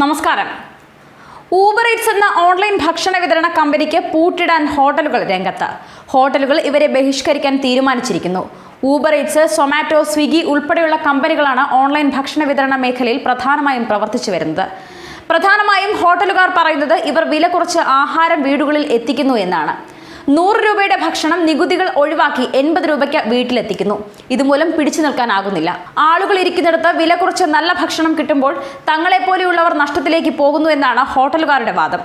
നമസ്കാരം. Uber Eats എന്ന online ഭക്ഷണ വിതരണ കമ്പനിക്ക് പൂട്ടിടാൻ ഹോട്ടലുകൾ രംഗത്ത്. ഹോട്ടലുകൾ ഇവരെ ബഹിഷ്കരിക്കാൻ തീരുമാനിച്ചിരിക്കുന്നു. ഊബർ ഈറ്റ്സ് സൊമാറ്റോ സ്വിഗ്ഗി ഉൾപ്പെടെയുള്ള കമ്പനികളാണ് ഓൺലൈൻ ഭക്ഷണ വിതരണ മേഖലയിൽ പ്രധാനമായും പ്രവർത്തിച്ചു വരുന്നത്. പ്രധാനമായും ഹോട്ടലുകാർ പറയുന്നത് ഇവർ വില കുറച്ച് ആഹാരം വീടുകളിൽ എത്തിക്കുന്നു എന്നാണ്. നൂറ് രൂപയുടെ ഭക്ഷണം നികുതികൾ ഒഴിവാക്കി എൺപത് രൂപയ്ക്ക് വീട്ടിലെത്തിക്കുന്നു. ഇതുമൂലം പിടിച്ചു നിൽക്കാനാകുന്നില്ല. ആളുകൾ ഇരിക്കുന്നിടത്ത് വില കുറച്ച് നല്ല ഭക്ഷണം കിട്ടുമ്പോൾ തങ്ങളെപ്പോലെയുള്ളവർ നഷ്ടത്തിലേക്ക് പോകുന്നു എന്നാണ് ഹോട്ടലുകാരുടെ വാദം.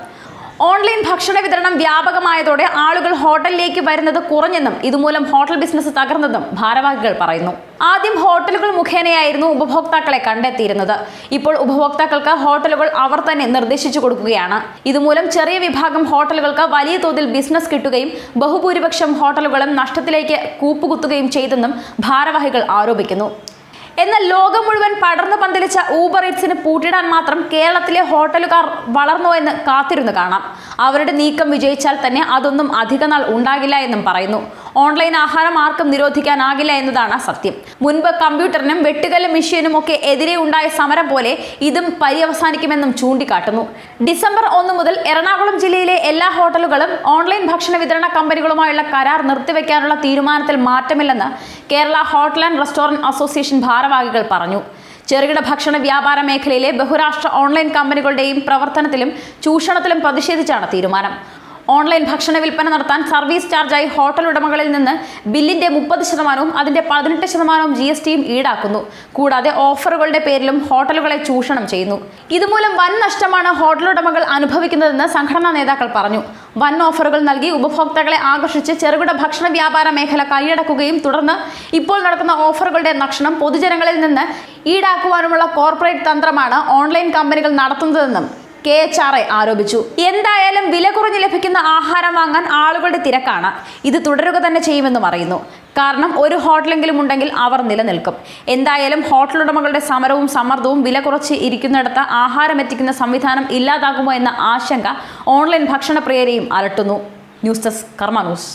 ഓൺലൈൻ ഭക്ഷണ വിതരണം വ്യാപകമായതോടെ ആളുകൾ ഹോട്ടലിലേക്ക് വരുന്നത് കുറഞ്ഞെന്നും ഇതുമൂലം ഹോട്ടൽ ബിസിനസ് തകർന്നെന്നും ഭാരവാഹികൾ പറയുന്നു. ആദ്യം ഹോട്ടലുകൾ മുഖേനയായിരുന്നു ഉപഭോക്താക്കളെ കണ്ടെത്തിയിരുന്നത്. ഇപ്പോൾ ഉപഭോക്താക്കൾക്ക് ഹോട്ടലുകൾ അവർ തന്നെ നിർദ്ദേശിച്ചു കൊടുക്കുകയാണ്. ഇതുമൂലം ചെറിയ വിഭാഗം ഹോട്ടലുകൾക്ക് വലിയ തോതിൽ ബിസിനസ് കിട്ടുകയും ബഹുഭൂരിപക്ഷം ഹോട്ടലുകളും നഷ്ടത്തിലേക്ക് കൂപ്പുകുത്തുകയും ചെയ്തെന്നും ഭാരവാഹികൾ ആരോപിക്കുന്നു. എന്നാൽ ലോകം മുഴുവൻ പടർന്നു പന്തലിച്ച ഊബർ ഇറ്റ്സിന് പൂട്ടിടാൻ മാത്രം കേരളത്തിലെ ഹോട്ടലുകാർ വളർന്നോ എന്ന് കാത്തിരുന്നു കാണാം. അവരുടെ നീക്കം വിജയിച്ചാൽ തന്നെ അതൊന്നും അധിക നാൾ ഉണ്ടാകില്ല എന്നും പറയുന്നു. ഓൺലൈൻ ആഹാരം ആർക്കും നിരോധിക്കാനാകില്ല എന്നതാണ് സത്യം. മുൻപ് കമ്പ്യൂട്ടറിനും വെട്ടുകല്ല് മെഷീനും ഒക്കെ എതിരെ ഉണ്ടായ സമരം പോലെ ഇതും പര്യവസാനിക്കുമെന്നും ചൂണ്ടിക്കാട്ടുന്നു. ഡിസംബർ ഒന്ന് മുതൽ എറണാകുളം ജില്ലയിലെ എല്ലാ ഹോട്ടലുകളും ഓൺലൈൻ ഭക്ഷണ വിതരണ കമ്പനികളുമായുള്ള കരാർ നിർത്തിവെക്കാനുള്ള തീരുമാനത്തിൽ മാറ്റമില്ലെന്ന് Kerala hotel and restaurant association ഭാരവാഹികൾ പറഞ്ഞു. ചെറുകിട ഭക്ഷണ വ്യാപാര മേഖലയിലെ ബഹുരാഷ്ട്ര ഓൺലൈൻ കമ്പനികളുടെയും പ്രവർത്തനത്തിലും ചൂഷണത്തിലും പ്രതിഷേധിച്ചാണ് തീരുമാനം. ഓൺലൈൻ ഭക്ഷണ വിൽപ്പന നടത്താൻ സർവീസ് ചാർജായി ഹോട്ടൽ ഉടമകളിൽ നിന്ന് ബില്ലിന്റെ മുപ്പത് ശതമാനവും അതിന്റെ പതിനെട്ട് ശതമാനവും ജി എസ് ടിയും ഈടാക്കുന്നു. കൂടാതെ ഓഫറുകളുടെ പേരിലും ഹോട്ടലുകളെ ചൂഷണം ചെയ്യുന്നു. ഇതുമൂലം വൻ നഷ്ടമാണ് ഹോട്ടൽ ഉടമകൾ അനുഭവിക്കുന്നതെന്ന് സംഘടനാ നേതാക്കൾ പറഞ്ഞു. വൻ ഓഫറുകൾ നൽകി ഉപഭോക്താക്കളെ ആകർഷിച്ച് ചെറുകിട ഭക്ഷണ വ്യാപാര മേഖല കൈയടക്കുകയും തുടർന്ന് ഇപ്പോൾ നടക്കുന്ന ഓഫറുകളുടെ നക്ഷണം പൊതുജനങ്ങളിൽ നിന്ന് ഈടാക്കുവാനുമുള്ള കോർപ്പറേറ്റ് തന്ത്രമാണ് ഓൺലൈൻ കമ്പനികൾ നടത്തുന്നതെന്നും കെ എച്ച് ആർ ഐ ആരോപിച്ചു. എന്തായാലും വില കുറഞ്ഞ് ലഭിക്കുന്ന ആഹാരം വാങ്ങാൻ ആളുകളുടെ തിരക്കാണ്. ഇത് തുടരുക തന്നെ ചെയ്യുമെന്നും അറിയുന്നു. കാരണം ഒരു ഹോട്ടലെങ്കിലും ഉണ്ടെങ്കിൽ അവർ നിലനിൽക്കും. എന്തായാലും ഹോട്ടൽ ഉടമകളുടെ സമരവും സമ്മർദ്ദവും വില കുറച്ച് ഇരിക്കുന്നിടത്ത് ആഹാരം എത്തിക്കുന്ന സംവിധാനം ഇല്ലാതാകുമോ എന്ന ആശങ്ക ഓൺലൈൻ ഭക്ഷണപ്രിയരെയും അലട്ടുന്നു. News desk Karma news.